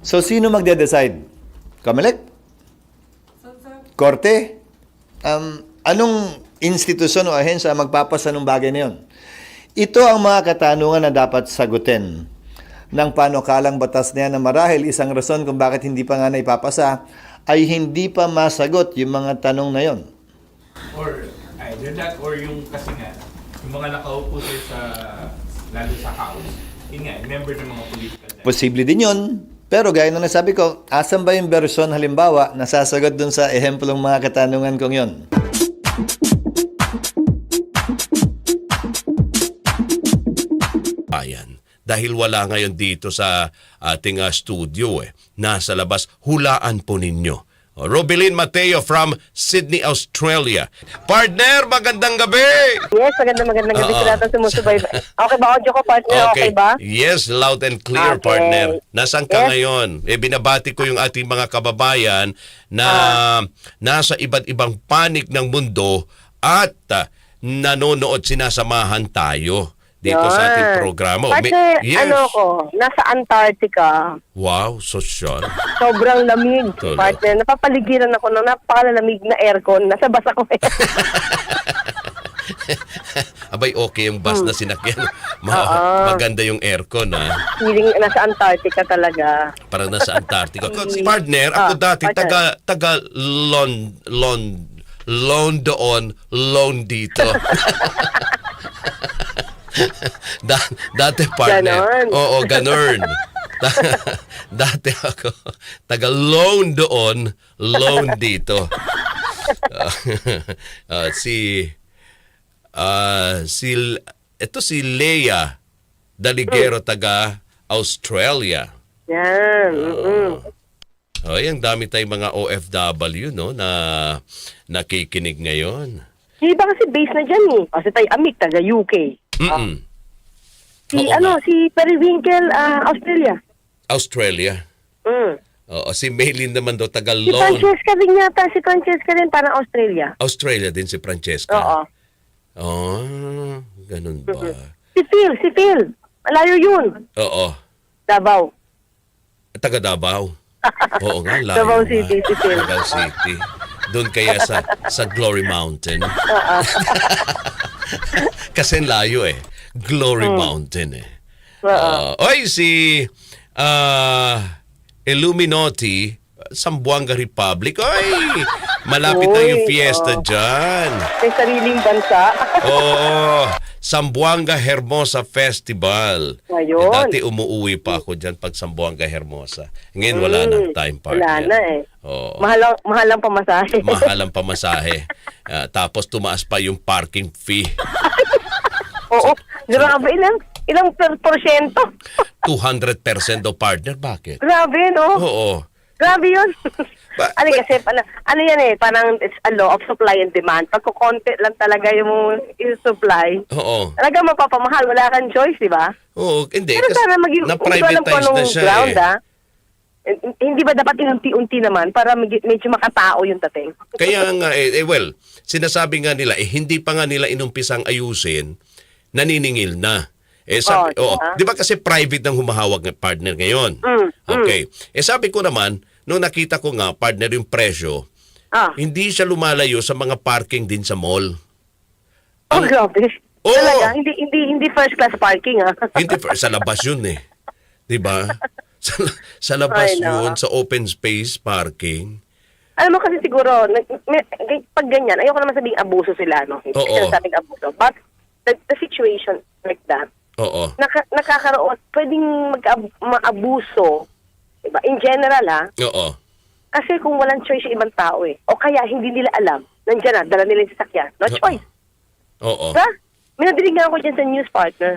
So, sino magde-decide? Kamelek? Korte? Um, anong institusyon o ahensya ang magpapasa ng bagay na yun? Ito ang mga katanungan na dapat sagutin ng panukalang batas na yan na marahil isang rason kung bakit hindi pa nga naipapasa ay hindi pa masagot yung mga tanong na yon. Or either that or yung kasi nga, yung mga nakaupo sa, lalo sa house, yun nga, member ng mga political. Posible din yun. Pero gaya na nasabi ko, asan ba yung version halimbawa na sasagot dun sa ehemplong mga katanungan kong yon? bayan. Dahil wala ngayon dito sa ating ah, studio eh. Nasa labas, hulaan po ninyo. Robilin Mateo from Sydney, Australia. Partner, magandang gabi! Yes, maganda magandang gabi sa lahat ng sumusubaybay. Okay ba audio ko partner? Okay, ba? Yes, loud and clear, Okay. partner. Nasaan ka Yes. ngayon? Eh, binabati ko yung ating mga kababayan na Ah. nasa iba't ibang panig ng mundo at ah, nanonood sinasamahan tayo dito sa ating programa. May- Partner, yes. ano ko, nasa Antarctica. Wow, sosyal. Sobrang lamig, Tulo. partner. Napapaligiran ako ng napakalalamig na aircon. Nasa basa ko. Abay, okay yung bus na sinakyan. Ma-. Maganda yung aircon, ha? Feeling nasa Antarctica talaga. Parang nasa Antarctica. Partner, ako Ah, dati, partner. taga, taga Lon, Lon, Lon doon, loan dito. da, dati partner. Ganon. Oo, ganun. Da- dati ako, taga loan doon, loan dito. Ah, si ah si ito si Leia Daligero taga Australia. Yan. mm Ay, ang dami tayong mga OFW no na nakikinig ngayon. Yung iba kasi base na dyan eh. Kasi tayo Amik, taga UK. Mm. Si Oo ano, nga. si Periwinkle, ah, Australia. Australia. Mm. Oo, si Maylin naman daw Si. Francesca din yata. Si Francesca din parang Australia. Australia din si Francesca. Oo. Oh, ganun ba? Si Phil, si Phil. Malayo yun. Oo. Davao. Taga Davao. Oo nga, layo Davao nga. City, si Phil. Davao City. Doon kaya sa sa Glory Mountain. Kasi layo eh. Glory Mountain eh. Oy, si ah, Illuminati, Sambuanga Republic. Oy, malapit na yung Uy, fiesta oh. dyan. May sariling bansa. Oo, Sambuanga Hermosa Festival. Ayun. Eh, dati umuwi pa ako dyan pag Sambuanga Hermosa. Ngayon wala nang time. Mm, Wala na eh. Oo. Mahal mahal ang pamasahe. Mahal ang pamasahe. Ah, tapos tumaas pa yung parking fee. Oo. Grabe, ilang, ilang per porsyento? 200% daw partner. Bakit? Grabe, no? Oo. Grabe yun. Ba- ano kasi, ano, ano yan eh, parang it's a law of supply and demand. Pag kukonti lang talaga yung, yung supply, Oo. talaga mapapamahal. Wala kang choice, di ba? Oo, hindi. Pero Kasi sana maging, hindi ko alam kung na-privatize na siya ground, eh. ah. Hindi ba dapat inunti-unti naman para medyo, medyo makatao yung dating? Kaya nga, eh, eh, well, sinasabi nga nila, eh, hindi pa nga nila inumpisang ayusin, naniningil na. Eh, sabi, Oh, oh, di ba kasi private ng humahawag ng partner ngayon? Mm, Okay. Eh sabi ko naman, nung nakita ko nga, partner yung presyo, Ah, hindi siya lumalayo sa mga parking din sa mall. oh, grabe. Oo. Talaga, hindi, hindi, hindi first class parking, ah. Hindi, sa labas yun eh. Di ba? Sa, sa labas Ay, no. yun, sa open space parking. Alam mo kasi siguro, pag ganyan, ayoko naman sabing abuso sila, no? Hindi Oo. ko sinasabing abuso. But, the, the situation like that, Oo. naka, nakakaroon, pwedeng mag-maabuso, diba? In general, ha? Oo. Kasi kung walang choice yung ibang tao, eh. O kaya, hindi nila alam, nandiyan na, dala nila yung sasakyan. No choice. Oo. Diba? Nga ako dyan sa news partner.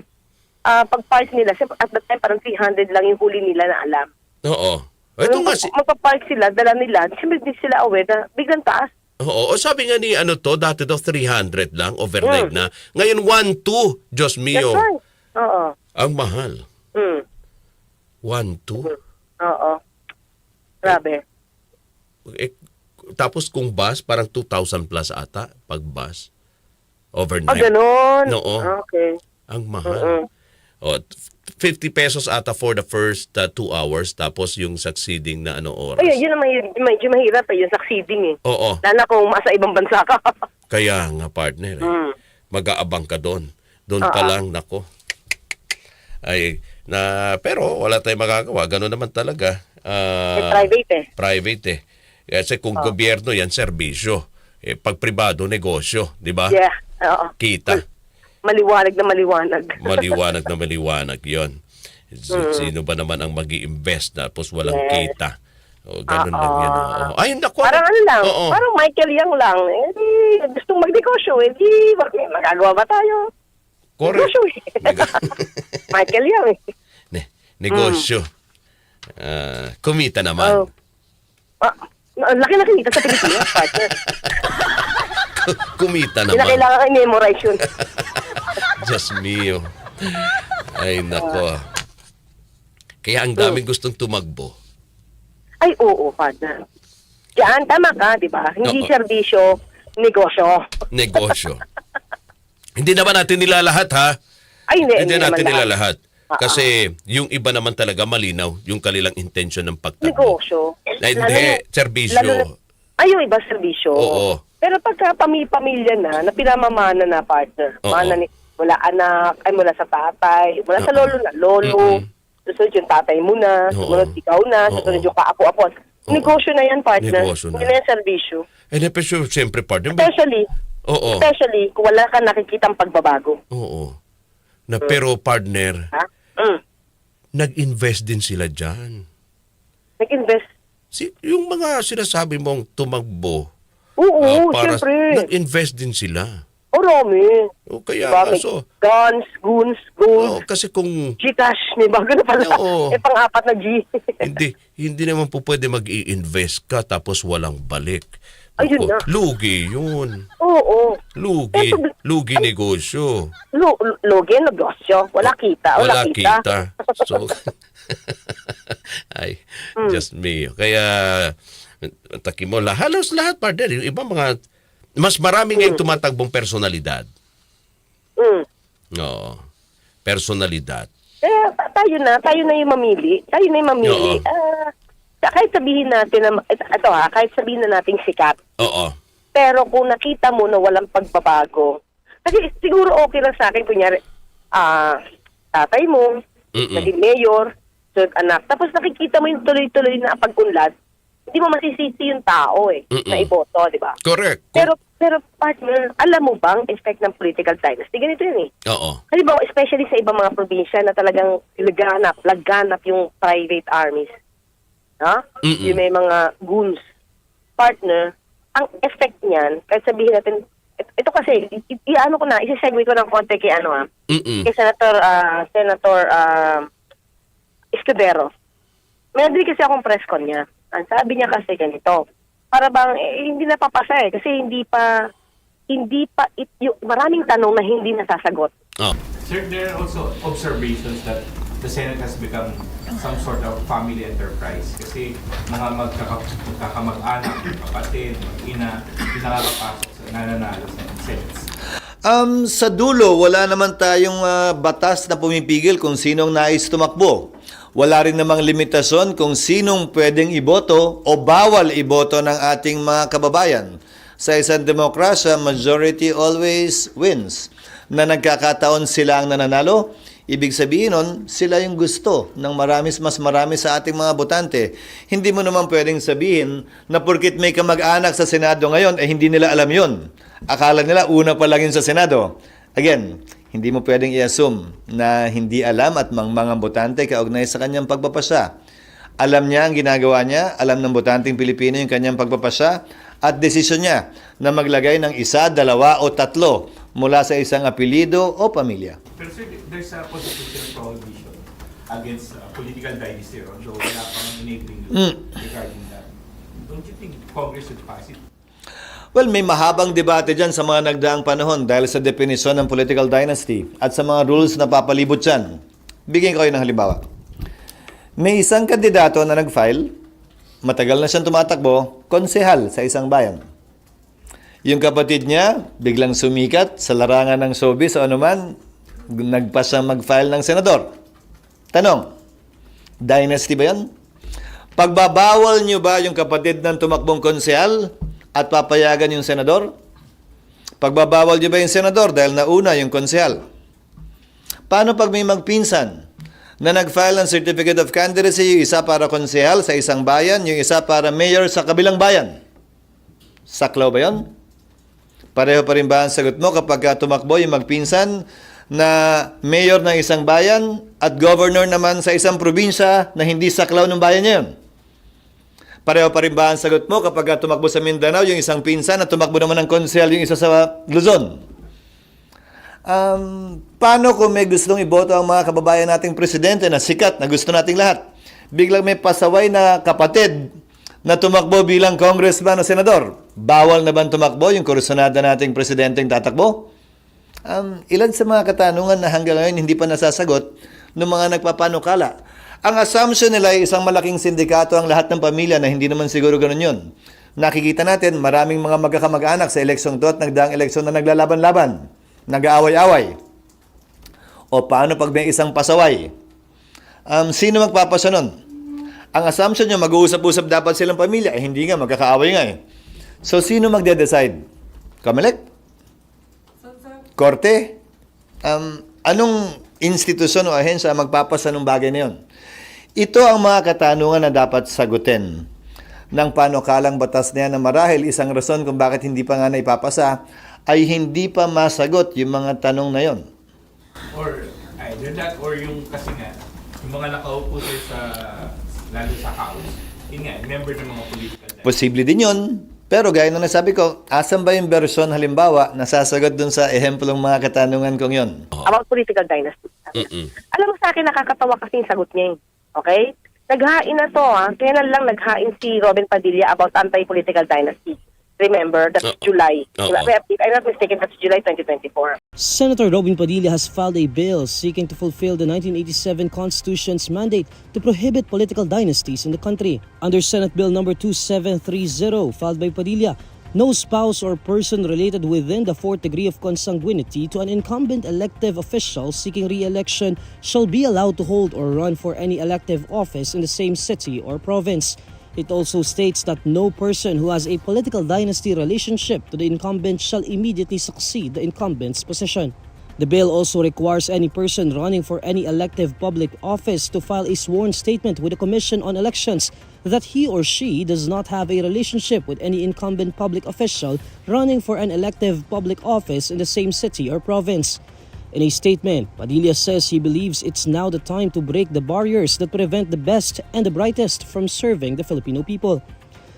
Ah, pag park nila, at that time, parang 300 lang yung huli nila na alam. Oo. Ito nga si... magpa-park sila, dala nila, siyempre hindi sila aware na biglang taas. Oo, o sabi nga ni ano to, dati daw 300 lang, overnight Mm. na. Ngayon 1-2, Diyos That's mio. right. Oo. Ang mahal. Mm. 1-2. Oo. Grabe. Eh, tapos kung bus, parang 2,000 plus ata, pag bus. Ah, Overnight. ganun. Oo. Okay. Ang mahal. Mm. O, 50 pesos ata for the first uh, two hours tapos yung succeeding na ano oras. Ayun, yun ang mahirap, medyo mahirap eh, yung succeeding eh. Oo. Lalo kung masa ibang bansa ka. Kaya nga partner, eh. Mm. mag-aabang ka doon. Doon pa Oo. lang, nako. Ay, na, pero wala tayong magagawa. Ganun naman talaga. Ah, Eh, private eh. Private eh. Kasi kung gobyerno yan, serbisyo. Eh, pag pribado, negosyo. Di ba? Yeah, oo. Kita. Maliwanag na maliwanag. Maliwanag na maliwanag yon. Sino ba naman ang mag invest tapos walang Mm. Yes. kita? O, ganun lang yan. Oo. Ay, naku. Parang ano lang, Oo. parang Michael Young lang. Eh, di, gustong magnegosyo, eh, di, magagawa ba tayo? Correct. Negosyo eh. Michael Young eh. Ne- negosyo. Ah, kumita naman. Oh. Ah, ang laki na kinita sa Pilipinas, partner. kumita Hindi na naman. kailangan i-memorize yun. Diyos mio. Ay, nako. Kaya ang daming gustong tumagbo. Ay, oo, partner. Diyan, tama ka, di ba? Hindi Oo. serbisyo, negosyo. Negosyo. Hindi naman natin nilalahat ha. Ay, hindi. Hindi naman natin lahat. nilalahat. Ah, Kasi yung iba naman talaga malinaw yung kanilang intention ng pagtagbo. Negosyo. Lalo hindi, na- serbisyo. na- Ay, yung iba serbisyo. Oo. Pero pagka pamilya na, na pinamamana na partner, Oo. mana ni, mula anak, ay mula sa tatay, mula sa lolo na, lolo, Mm-mm. susunod yung tatay mo na, Oo. susunod ikaw na, susunod yung kaapo-apo. Negosyo na yan, partner. Negosyo na. Hindi na yan serbisyo. Eh, na, pero siyempre, partner. Especially, Oo. especially kung wala ka nakikitang pagbabago. Oo. Na, pero partner, Ha? Mm. nag-invest din sila dyan. Nag-invest. Si, yung mga sinasabi mong tumagbo, Oo, ah, para, syempre. nag-invest din sila. O, Romy. O kaya, Diba? nga, May so, guns, goons, oo, goons, kasi kung Gcash, may bago na pala. Oo. Eh, pang-apat na G. hindi hindi naman po pwede mag-i-invest ka tapos walang balik. Ayun na. Lugi yun. Oo. Lugi. Eto, Lugi negosyo. Lo, logi, negosyo. Wala kita. Wala, Wala kita. So, ay, Hmm. just me. Kaya, taki mo, halos lahat, partner. Yung ibang mga, mas marami ngayong tumatagpong personalidad. Mm. Oo. Personalidad. Eh, ta- tayo na. Tayo na yung mamili. Tayo na yung mamili. Oo. Ah, kahit sabihin natin na, ito, ha, kahit sabihin na nating sikat. Oo. Pero kung nakita mo na walang pagbabago, kasi siguro okay lang sa akin, kunyari, ah, tatay mo, Mm-mm. naging mayor, sunod anak, tapos nakikita mo yung tuloy-tuloy na pag-unlad, hindi mo masisisi yung tao eh, Mm-mm. na iboto, di ba? Correct. Pero, pero partner, alam mo bang effect ng political dynasty? Ganito yun eh. Oo. Halimbawa, especially sa ibang mga probinsya na talagang laganap, laganap yung private armies. Ha? Mm-mm. Yung may mga goons. Partner, ang effect niyan, kahit sabihin natin, it- ito kasi, i-ano ko na, isi-segue ko ng konti kay ano ha, Mm-mm. kay Senator, ah, Senator ah, Escudero. Nabili kasi akong press con niya. Ang sabi niya kasi ganito, para bang eh, hindi napapasa eh, kasi hindi pa, hindi pa, it, yung, maraming tanong na hindi nasasagot. Oh. Sir, there are also observations that the Senate has become some sort of family enterprise. Kasi mga magkaka, magkakamag-anak, kapatid, mag-ina, nakakapasok sa nananalo sa Senate. Um, sa dulo, wala naman tayong ah, batas na pumipigil kung sinong nais tumakbo. Wala rin namang limitasyon kung sinong pwedeng iboto o bawal iboto ng ating mga kababayan. Sa isang demokrasya, majority always wins. Na nagkakataon sila ang nananalo, ibig sabihin nun, sila yung gusto ng maramis mas marami sa ating mga botante. Hindi mo naman pwedeng sabihin na porkit may kamag-anak sa Senado ngayon, eh hindi nila alam yon. Akala nila una pa lang yun sa Senado. Again, hindi mo pwedeng i-assume na hindi alam at mang mga botante kaugnay sa kanyang pagpapasya. Alam niya ang ginagawa niya, alam ng botanteng Pilipino yung kanyang pagpapasya at desisyon niya na maglagay ng isa, dalawa o tatlo mula sa isang apelido o pamilya. Pero sir, there's a constitutional prohibition against uh, political dynasty, although wala pang enabling law regarding that. Don't you think Congress should pass it? Well, may mahabang debate dyan sa mga nagdaang panahon dahil sa definisyon ng political dynasty at sa mga rules na papalibot dyan. Bigyan ko kayo ng halimbawa. May isang kandidato na nag-file, matagal na siyang tumatakbo, konsehal sa isang bayan. Yung kapatid niya, biglang sumikat sa larangan ng showbiz o anuman, nagpasa mag-file ng senador. Tanong, dynasty ba yan? Pagbabawal nyo ba yung kapatid ng tumakbong konsehal at papayagan yung senador? Pagbabawal nyo ba yung senador dahil nauna yung konsehal? Paano pag may magpinsan na nag-file ng Certificate of Candidacy, yung isa para konsehal sa isang bayan, yung isa para mayor sa kabilang bayan? Saklaw ba yon? Pareho pa rin ba ang sagot mo kapag ka tumakbo yung magpinsan na mayor ng isang bayan at governor naman sa isang probinsya na hindi saklaw ng bayan niya? Pareho pa rin ba ang sagot mo kapag ka tumakbo sa Mindanao yung isang pinsan at tumakbo naman ng konsehal yung isa sa Luzon? Um, paano kung may gustong iboto ang mga kababayan nating presidente na sikat, na gusto nating lahat? Biglang may pasaway na kapatid na tumakbo bilang congressman o senador. Bawal na ba tumakbo yung kursunada nating presidenteng tatakbo? Um, ilan sa mga katanungan na hanggang ngayon hindi pa nasasagot ng mga nagpapanukala. Ang assumption nila ay isang malaking sindikato ang lahat ng pamilya na hindi naman siguro ganun yun. Nakikita natin maraming mga magkakamag-anak sa eleksyong to at nagdaang eleksyon na naglalaban-laban, nag-aaway-away. O paano pag may isang pasaway? Um, sino magpapasa nun? Ang assumption nyo, mag-uusap-usap dapat silang pamilya. Eh, hindi nga, magkakaaway nga eh. So, sino magde-decide? Kamalek? Korte? Um, anong institusyon o ahensya ang magpapasa ng bagay na yun? Ito ang mga katanungan na dapat sagutin ng panukalang batas na yan na marahil isang rason kung bakit hindi pa nga naipapasa ay hindi pa masagot yung mga tanong na yon. Or either that or yung kasi nga, yung mga nakaupo sa, lalo sa house, yun nga, member ng mga political dynasty. Posible din yun. Pero gaya na nasabi ko, asan ba yung version halimbawa na sasagot dun sa ehemplong mga katanungan kong yon? About political dynasty. Mm-mm. Alam mo sa akin, nakakatawa kasi yung sagot niya eh. Okay? Naghain na to ah. Kailan lang naghain si Robin Padilla about anti-political dynasty. Remember, that's Oo. July. Oo. If I'm not mistaken, that's July 2024. Senator Robin Padilla has filed a bill seeking to fulfill the 1987 Constitution's mandate to prohibit political dynasties in the country. Under Senate Bill number 2730, filed by Padilla, no spouse or person related within the fourth degree of consanguinity to an incumbent elective official seeking re-election shall be allowed to hold or run for any elective office in the same city or province. It also states that no person who has a political dynasty relationship to the incumbent shall immediately succeed the incumbent's position. The bill also requires any person running for any elective public office to file a sworn statement with the Commission on Elections that he or she does not have a relationship with any incumbent public official running for an elective public office in the same city or province. In a statement, Padilla says he believes it's now the time to break the barriers that prevent the best and the brightest from serving the Filipino people.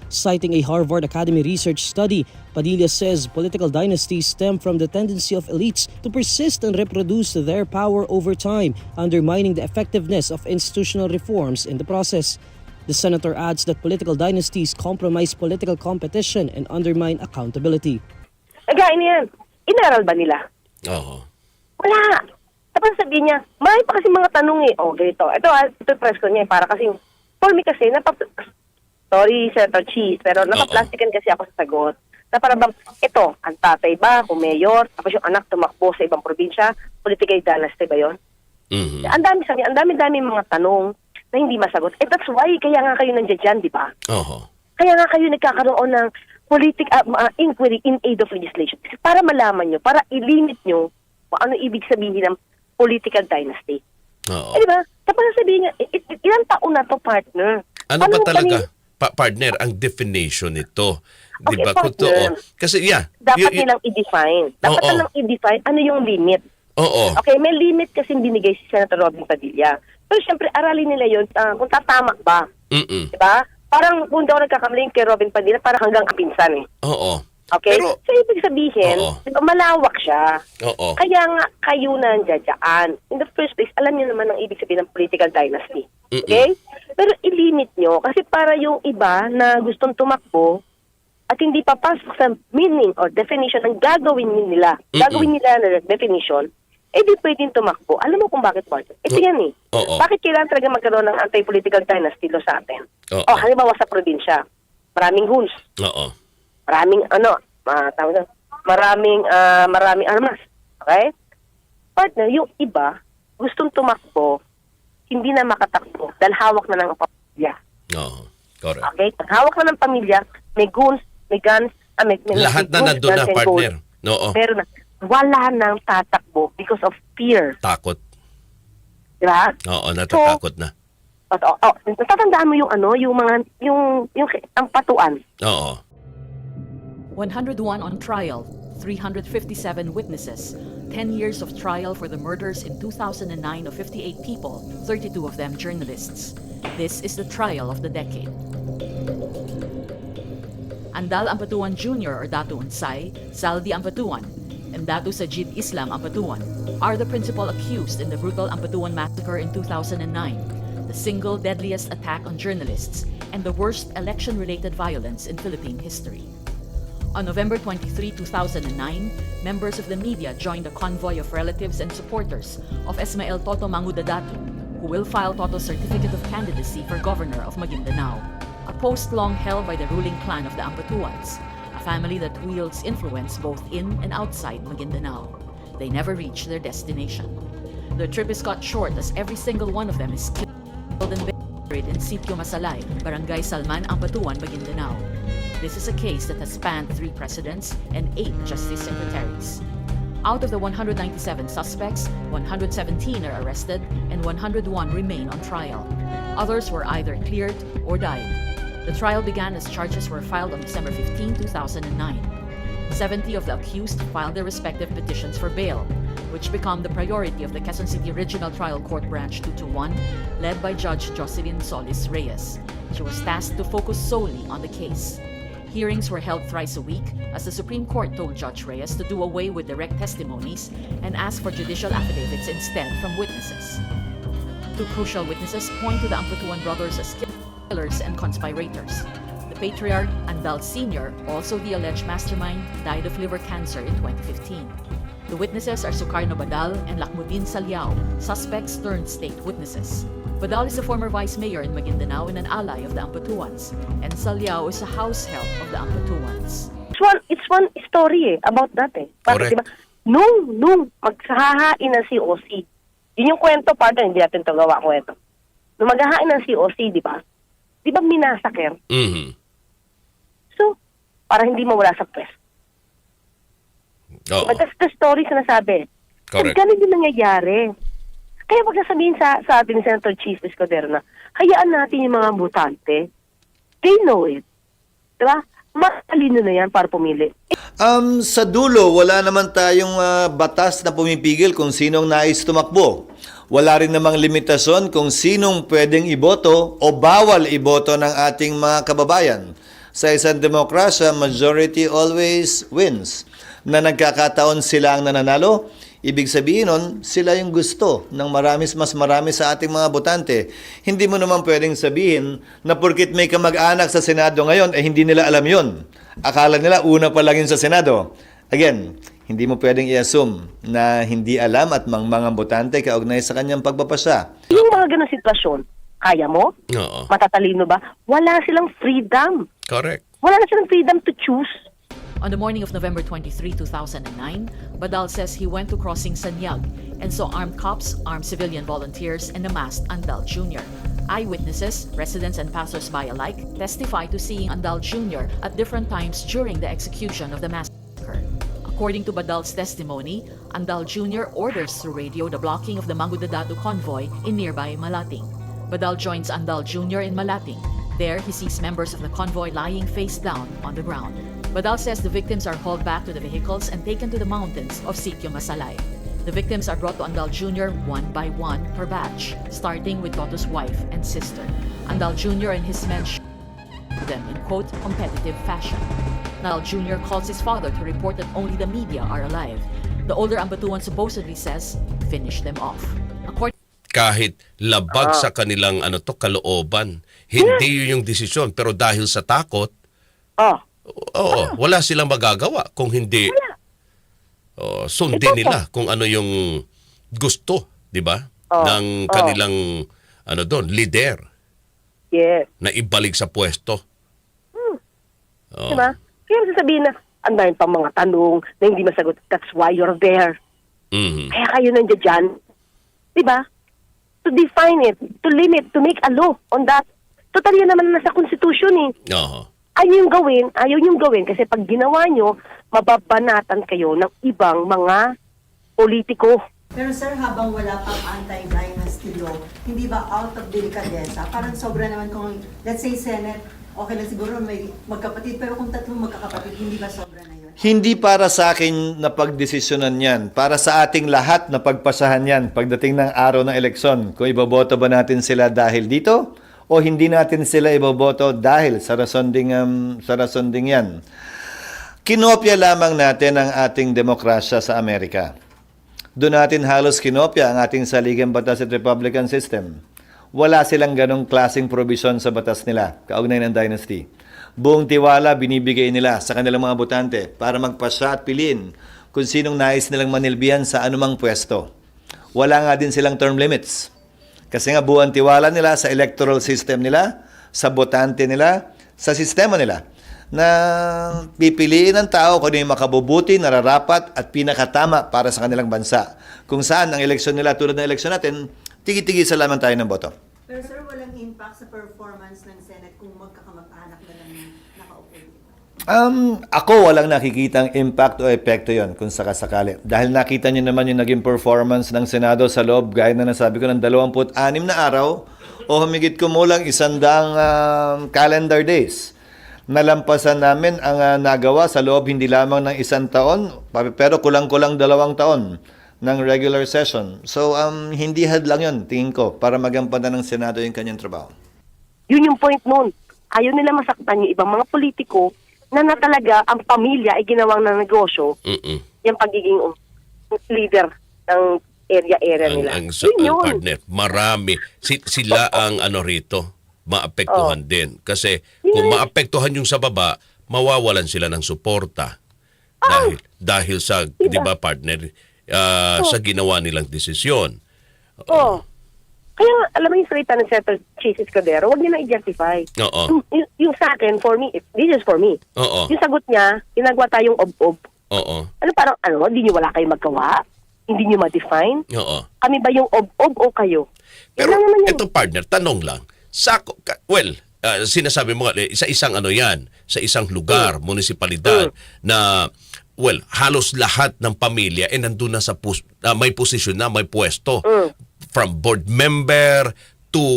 Citing a Harvard Academy research study, Padilla says political dynasties stem from the tendency of elites to persist and reproduce their power over time, undermining the effectiveness of institutional reforms in the process. The senator adds that political dynasties compromise political competition and undermine accountability. Naghain na yan. Inaral ba nila? Oo. Wala. Tapos sabihin niya, marami pa kasi mga tanong eh. Oh, ganito. Ito, ah, ito press ko niya. eh, Para kasi, for me kasi, napap... Sorry, Senator Cheese, pero nakaplastikan kasi ako sa sagot. Na para bang, ito, ang tatay ba, kung mayor, tapos yung anak tumakbo sa ibang probinsya, political dynasty ba yon? Mhm. Ang dami sabi, ang dami-dami mga tanong na hindi masagot. Eh, that's why, kaya nga kayo nandiyan dyan, di ba? Oo. Kaya nga kayo nagkakaroon ng politic uh, uh, inquiry in aid of legislation. Para malaman nyo, para i-limit nyo ano ibig sabihin ng political dynasty. Oo. Eh, di ba? Tapos sabihin niya, ilang taon na to partner? Ano Paano ba talaga, kami- pa- partner, ang definition nito? Di ba? Kung to, partner. oh, kasi, yeah. Dapat y- y- nilang i-define. Dapat Oo. nilang i-define ano yung limit. Oo. Okay, may limit kasi binigay si Senator Robin Padilla. Pero siyempre, aralin nila yun ah, kung tatama ba. Mm-mm. Di ba? Parang kung daw nagkakamali kay Robin Padilla, parang hanggang kapinsan eh. Oo. Okay? Pero, so, ibig sabihin, Oo. malawak siya. oo. Kaya nga, kayo na nandiyadyaan. In the first place, alam niyo naman ang ibig sabihin ng political dynasty. Okay? Pero i-limit nyo, kasi para yung iba na gustong tumakbo, at hindi papasok sa meaning or definition ng gagawin nila, Mm-mm. gagawin nila na definition, eh di pwedeng tumakbo. Alam mo kung bakit, Martin? Ito yan eh. Oo. Bakit kailangan talaga magkaroon ng anti-political dynasty law sa atin? Oo. O, halimbawa sa probinsya, maraming rules, Oo. Maraming ano, uh, tawag na, maraming ah, maraming armas. Okay? partner, yung iba, gustong tumakbo, hindi na makatakbo dahil hawak na ng pamilya. Oo. Correct. Okay? Pag hawak na ng pamilya, may guns, may guns, ah, may, may, Lahat may na nandun na, partner. gold. Oo. Meron na. Wala nang tatakbo because of fear. Takot. Di ba? Oo, natatakot na. At, oh, oh, natatandaan mo yung ano, yung mga, yung, yung, ang patuan. Oo. 101 on trial, 357 witnesses, 10 years of trial for the murders in 2009 of 58 people, 32 of them journalists. This is the trial of the decade. Andal Ampatuan Jr. or Datu Unsay, Saldi Ampatuan, and Datu Sajid Islam Ampatuan are the principal accused in the brutal Ampatuan massacre in 2009, the single deadliest attack on journalists and the worst election-related violence in Philippine history. On November 23, 2009, members of the media joined a convoy of relatives and supporters of Esmael Toto Mangudadatu, who will file Toto's certificate of candidacy for governor of Maguindanao, a post long held by the ruling clan of the Ampatuans, a family that wields influence both in and outside Maguindanao. They never reach their destination. Their trip is cut short as every single one of them is killed and buried in Sitio Masalay, Barangay Salman, Ampatuan, Maguindanao. This is a case that has spanned three presidents and eight justice secretaries. Out of the 197 suspects, 117 are arrested and 101 remain on trial. Others were either cleared or died. The trial began as charges were filed on December 15, 2009. 70 of the accused filed their respective petitions for bail, which become the priority of the Quezon City Regional Trial Court Branch 221, led by Judge Jocelyn Solis Reyes. She was tasked to focus solely on the case. Hearings were held thrice a week as the Supreme Court told Judge Reyes to do away with direct testimonies and ask for judicial affidavits instead from witnesses. Two crucial witnesses point to the Amputuan brothers as killers and conspirators. The patriarch, Andal Sr., also the alleged mastermind, died of liver cancer in 2015. The witnesses are Sukarno Badal and Lakmudin Salyao, suspects turned state witnesses. Badal is a former vice mayor in Maguindanao and an ally of the Ampatuans, and Salyao is a house help of the Ampatuans. It's one, it's one story eh, about that eh. Correct. Bakit, diba? Nung, nung maghahain ng COC, yun yung kwento, partner, hindi natin ito gawa kwento. Nung maghahain ng COC, di ba? Di ba minasaker? Mhm. So, para hindi mawala sa press. Oo. But that's the story sinasabi. Correct. At ganun din nangyayari. Kaya wag sasabihin sa, sa atin ni Senator Chief Escudero na hayaan natin yung mga mutante. They know it. Diba? Matalino na yan para pumili. Um, sa dulo, wala naman tayong ah, batas na pumipigil kung sinong nais tumakbo. Wala rin namang limitasyon kung sinong pwedeng iboto o bawal iboto ng ating mga kababayan. Sa isang demokrasya, majority always wins. Na nagkakataon sila ang nananalo, ibig sabihin nun, sila yung gusto ng maramis mas marami sa ating mga botante. Hindi mo naman pwedeng sabihin na porkit may kamag-anak sa Senado ngayon, eh hindi nila alam yon. Akala nila una pa lang yun sa Senado. Again, hindi mo pwedeng i-assume na hindi alam at mang mga botante kaugnay sa kanyang pagpapasya. Yung mga ganun sitwasyon, kaya mo? Oo. Matatalino ba? Wala silang freedom. Correct. Wala na silang freedom to choose. On the morning of November 23, 2009, Badal says he went to crossing Sanyag and saw armed cops, armed civilian volunteers, and a masked Andal Jr. Eyewitnesses, residents, and passersby alike testify to seeing Andal Jr. at different times during the execution of the massacre. According to Badal's testimony, Andal Jr. orders through radio the blocking of the Mangudadatu convoy in nearby Malating. Badal joins Andal Jr. in Malating. There, he sees members of the convoy lying face down on the ground. Badal says the victims are hauled back to the vehicles and taken to the mountains of Sitio Masalay. The victims are brought to Andal Jr. one by one per batch, starting with Toto's wife and sister. Andal Jr. and his men shoot them in quote competitive fashion. Andal Jr. calls his father to report that only the media are alive. The older Ambatuan supposedly says, finish them off. According Kahit labag sa kanilang ano to kalooban, hindi yun yung desisyon pero dahil sa takot, Oh, oo, wala silang magagawa kung hindi oh, sundin Ito po. nila kung ano yung gusto, 'di ba? Oo, ng oo. kanilang ano doon, leader yes. na ibalik sa pwesto. Oo. Diba? Kaya sasabihin na, ang dahil pang mga tanong na hindi masagot. That's why you're there. Mhm. Kaya kayo nandiyan dyan. Di ba? To define it, to limit, to make a law on that. Total yan naman nasa constitution eh. Oo. Ayaw yung gawin, ayaw yung gawin kasi pag ginawa nyo, mababanatan kayo ng ibang mga politiko. Pero sir, habang wala pang anti-dynasty law, hindi ba out of delicadeza? Parang sobra naman kung, let's say, Senate, okay lang siguro may magkapatid, pero kung tatlong magkakapatid, hindi ba sobra na yun? Hindi para sa akin na pagdesisyonan yan. Para sa ating lahat na pagpasahan yan pagdating ng araw ng eleksyon. Kung iboboto ba natin sila dahil dito o hindi natin sila iboboto dahil sa rason ding, um, sa rason ding yan. Kinopya lamang natin ang ating demokrasya sa Amerika. Doon natin halos kinopya ang ating saligang batas at Republican system. Wala silang ganong klaseng provision sa batas nila, kaugnay ng dynasty. Buong tiwala binibigay nila sa kanilang mga botante para magpasya at piliin kung sinong nais nilang manilbihan sa anumang pwesto. Wala nga din silang term limits. Kasi nga buong tiwala nila sa electoral system nila, sa botante nila, sa sistema nila na pipiliin ng tao kung ano yung makabubuti, nararapat at pinakatama para sa kanilang bansa. Kung saan ang eleksyon nila tulad ng eleksyon natin, tigi-tigi sa lamang tayo ng boto. Pero sir, walang impact sa performance ng Senate kung magkakamag-anak na lang yung nakaupo dito. Um, ako walang nakikitang impact o epekto yon kung sakasakali. Dahil nakita niyo naman yung naging performance ng Senado sa loob, gaya na nasabi ko, ng 26 na araw o humigit kumulang isandang um, calendar days. Nalampasan namin ang ah, nagawa sa loob hindi lamang ng isang taon, pero kulang-kulang dalawang taon ng regular session. So, um, hindi hadlang yon tingin ko, para magampanan ng Senado yung kanyang trabaho. Yun yung point nun. Ayaw nila masaktan yung ibang mga politiko na na talaga ang pamilya ay ginawang na negosyo Mm-mm. yung pagiging um, leader ng area-area Ang, nila. ang, sa, yun ang yun. partner, marami. Si, sila ang ano rito, maapektuhan din. Kasi kung maapektuhan yung sa baba, mawawalan sila ng suporta. Dahil, dahil sa, di ba partner, ah, sa ginawa nilang desisyon. Oo. Kaya nga, alam mo yung salita ng Senator Chase Escudero, huwag niya na i-justify. Oo. Yung, yung, yung sa akin, for me, this is for me. Oo. Yung sagot niya, ginagawa tayong ob-ob. Oo. Ano parang, ano, hindi niyo wala kayong magawa? Hindi niyo ma-define? Oo. Kami ba yung ob-ob o kayo? Pero ito partner, tanong lang. Sa, well, ah, sinasabi mo nga, eh, sa isang ano yan, sa isang lugar, munisipalidad, na, well, halos lahat ng pamilya, eh, nandun na sa, pus- ah, may posisyon na, may pwesto. From board member, to,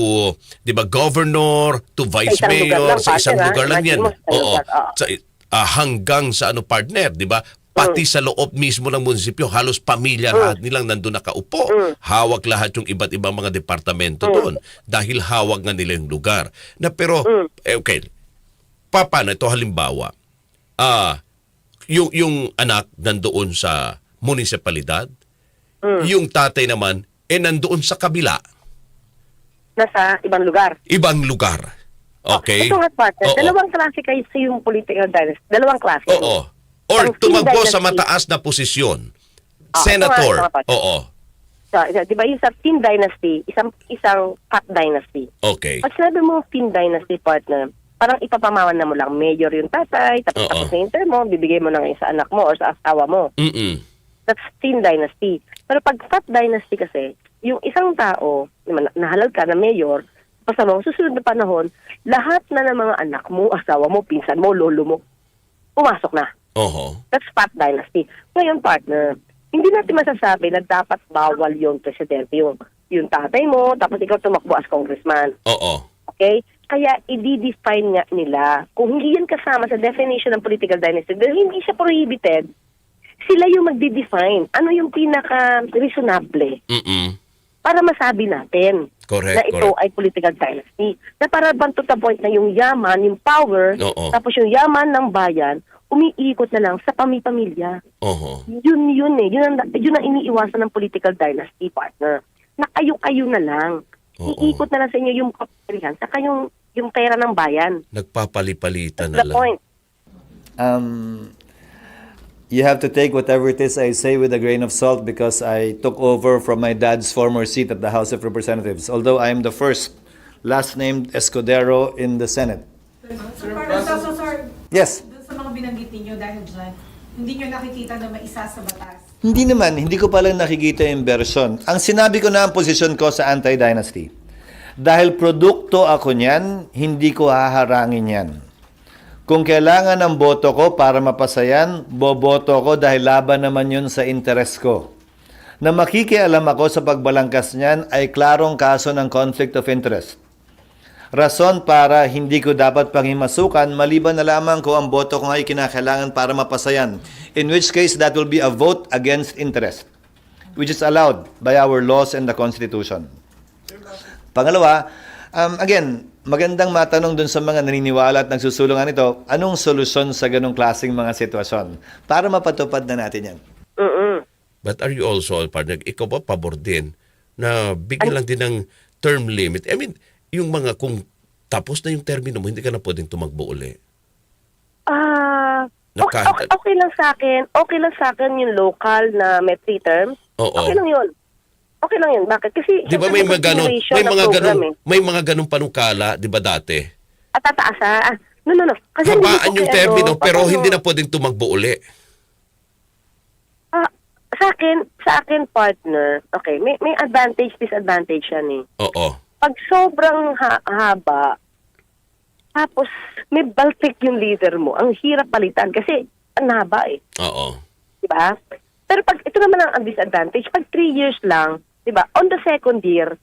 di ba, governor, to vice lugar mayor, sa isang lugar ah. lang yan. Sa Oo. lugar, oo. Sa, ah, hanggang sa ano partner, di ba? Pati sa loob mismo ng munisipyo, halos pamilya lahat nilang nandun nakaupo. Hawak lahat yung iba't ibang mga departamento doon dahil hawak nga nila yung lugar. Na pero, eh, okay, pa, paano ito halimbawa? Ah, yung, yung anak nandoon sa munisipalidad, yung tatay naman, eh nandoon sa kabila, Nasa ibang lugar. ibang lugar. Okay? Ito nga, partner. Oo. Dalawang klase kayo sa yung political dynasty. Dalawang klase. Oo. Or Ang tumakbo Qing sa mataas na posisyon. Ah, Senator. ito nga, ito nga, partner. Oo. So, di ba yung sa Qin dynasty, isang isang Pat dynasty. Okay. Pag sinabi mo Qin dynasty partner, parang ipapamawan na mo lang mayor yung tatay, tapos Oo. tapos na yung term mo, bibigay mo na ngayon sa anak mo or sa asawa mo. Mm-mm. That's Qin dynasty. Pero pag Pat dynasty kasi, yung isang tao, nahalal ka na mayor, basta mo, susunod na panahon, lahat na ng mga anak mo, asawa mo, pinsan mo, lolo mo, pumasok na. Oho. That's Pat Dynasty. Ngayon, partner, hindi natin masasabi na dapat bawal yung presidente, yung, yung tatay mo, tapos ikaw tumakbo as congressman. Oo. Okay? Kaya i-define nga nila, kung hindi yan kasama sa definition ng political dynasty, dahil hindi siya prohibited, sila yung magdi-define. Ano yung pinaka-reasonable Mm-mm. para masabi natin Correct, na ito correct. ay political dynasty. Na para bang to the point na yung yaman, yung power, Oo. tapos yung yaman ng bayan, umiikot na lang sa pami-pamilya. Oho. Yun yun eh. Yun ang, yun ang iniiwasan ng political dynasty partner. Na kayo-kayo na lang. Oo. Iikot na lang sa inyo yung kaparihan sa kayong yung pera ng bayan. Nagpapalipalitan That's na the lang. point. Um, you have to take whatever it is I say with a grain of salt because I took over from my dad's former seat at the House of Representatives. Although I am the first last named Escudero in the Senate. So, parang so, so, sorry, Yes. dun sa mga binanggit ninyo dahil dyan, hindi nyo nakikita na may isa sa batas Hindi naman, hindi ko palang nakikita yung version. Ang sinabi ko na ang posisyon ko sa anti-dynasty. Dahil produkto ako niyan, hindi ko haharangin yan. Kung kailangan ng boto ko para mapasayan, boboto ko dahil laban naman yun sa interes ko. Na makikialam ako sa pagbalangkas niyan ay klarong kaso ng conflict of interest. Rason para hindi ko dapat pangimasukan maliban na lamang ko ang boto ko ay kinakailangan para mapasayan. In which case, that will be a vote against interest, which is allowed by our laws and the Constitution. Pangalawa, um, again, magandang matanong dun sa mga naniniwala at nagsusulungan ito, anong solusyon sa ganong klaseng mga sitwasyon para mapatupad na natin yan? Mm-mm. But are you also, partner, ikaw ba pabor din na bigyan lang din ng term limit? I mean, yung mga kung tapos na yung termino mo, hindi ka na pwedeng tumakbo uli. Ah, Na okay, kahit- okay, okay lang sa akin. Okay lang sa akin yung local na may three terms. Oo. Okay lang yun. Okay lang yun. Bakit? Kasi Di ba may mga ganun, continuation may mga ganun, eh. may mga ganung panukala, di ba dati? At tataas ah. No, no, no. Kasi hindi Habaan ko yung kaya, termino, ano, pero paano- hindi na pwedeng tumakbo uli. Ah, sa akin, sa akin partner, okay, may may advantage, disadvantage yan eh. Oo. Pag sobrang ha- haba, tapos may baltic yung leader mo, ang hirap palitan kasi ang haba eh. Oo. Di ba? Pero pag ito naman ang, ang disadvantage, pag three years lang, di ba, on the second year,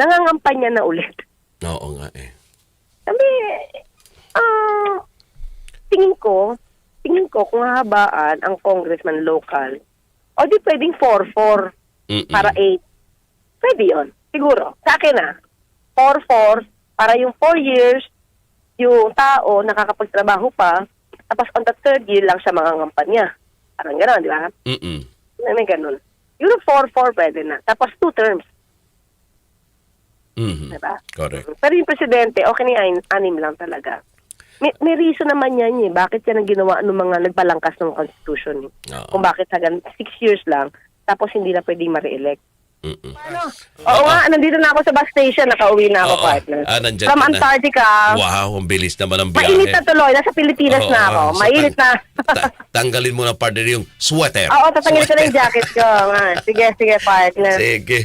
nangangampanya na ulit. Oo nga eh. Sabi, ah, tingin ko, tingin ko kung hahabaan ang congressman local, o di pwedeng 4-4 Mm-mm. para 8. Pwede yun. Siguro. Sa akin na. 4-4 para yung 4 years, yung tao nakakapagtrabaho pa, tapos on the third year lang siya mangangampanya. Parang gano'n, di ba? Mm-mm. May ganun. Yung 4-4 pwede na. Tapos two terms, Mhm. di ba? Correct. Pero yung presidente, okay yung anim lang talaga. May, may reason naman yan eh. Bakit yan ang ginawa ng mga nagbalangkas ng constitution eh. Oo. Kung bakit hanggang six years lang, tapos hindi na pwedeng ma-re-elect. Mm-mm. Oo nga, nandito na ako sa bus station, nakauwi na ako, Oo. partner. Ah, nandyan From ka na. Antarctica. Wow, ang bilis naman ang biyahe. Mainit na tuloy, nasa Pilipinas Oo, na ako. ah, so Mainit na. tang- ta- tanggalin mo na partner yung sweater. Oo, tatanggalin ko na yung jacket ko. nga. Sige, sige, partner. Sige.